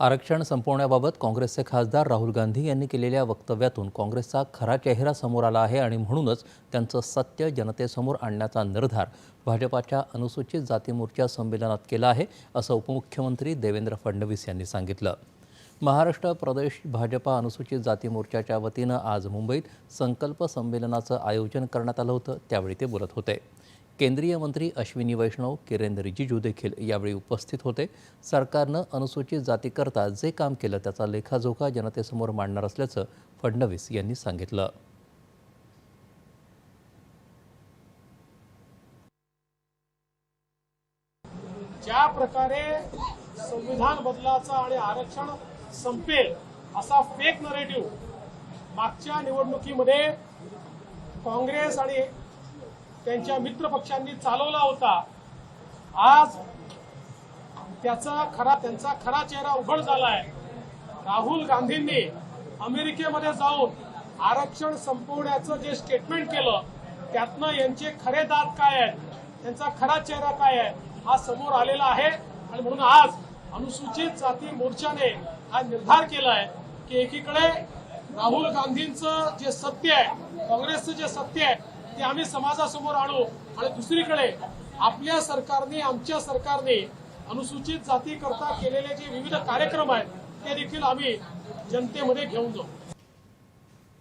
आरक्षण संपवण्याबाबत काँग्रेसचे खासदार राहुल गांधी यांनी केलेल्या वक्तव्यातून काँग्रेसचा खरा चेहरा समोर आला आहे आणि म्हणूनच त्यांचं सत्य जनतेसमोर आणण्याचा निर्धार भाजपाच्या अनुसूचित जाती मोर्चा संमेलनात केला आहे असं उपमुख्यमंत्री देवेंद्र फडणवीस यांनी सांगितलं. महाराष्ट्र प्रदेश भाजपा अनुसूचित जाती मोर्चाच्या वतीनं आज मुंबईत संकल्प संमेलनाचं आयोजन करण्यात आलं होतं त्यावेळी ते बोलत होते. केंद्रीय मंत्री अश्विनी वैष्णव किरेन रिजिजू देखील यावेळी उपस्थित होते. सरकारनं अनुसूचित जातीकरता जे काम केलं त्याचा लेखाजोखा जनतेसमोर मांडणार असल्याचं फडणवीस यांनी सांगितलं. ज्या प्रकारे संविधान बदलाचा आणि आरक्षण संपेल असा फेक नरेटिव्ह मागच्या निवडणुकीमध्ये काँग्रेस आणि त्यांच्या मित्रपक्षांनी चालवला होता. आज त्याचा खरा त्यांचा खरा चेहरा उघड झालाय. राहुल गांधींनी अमेरिकेमध्ये जाऊन आरक्षण संपवण्याचं जे स्टेटमेंट केलं त्यातनं यांचे खरे दात काय आहेत? त्यांचा खरा चेहरा काय आहे? हा समोर आलेला आहे. आणि म्हणून आज अनुसूचित जाती मोर्चाने हा निर्धार केला आहे की एकीकडे राहुल गांधींचं जे सत्य आहे काँग्रेसचं जे सत्य आहे ते आम्ही समाजासमोर आणू आणि दुसरीकडे आपल्या सरकारने आमच्या सरकारने अनुसूचित जाती करता केलेले जे विविध कार्यक्रम आहेत ते देखील आम्ही जनतेमध्ये घेऊन जाऊ.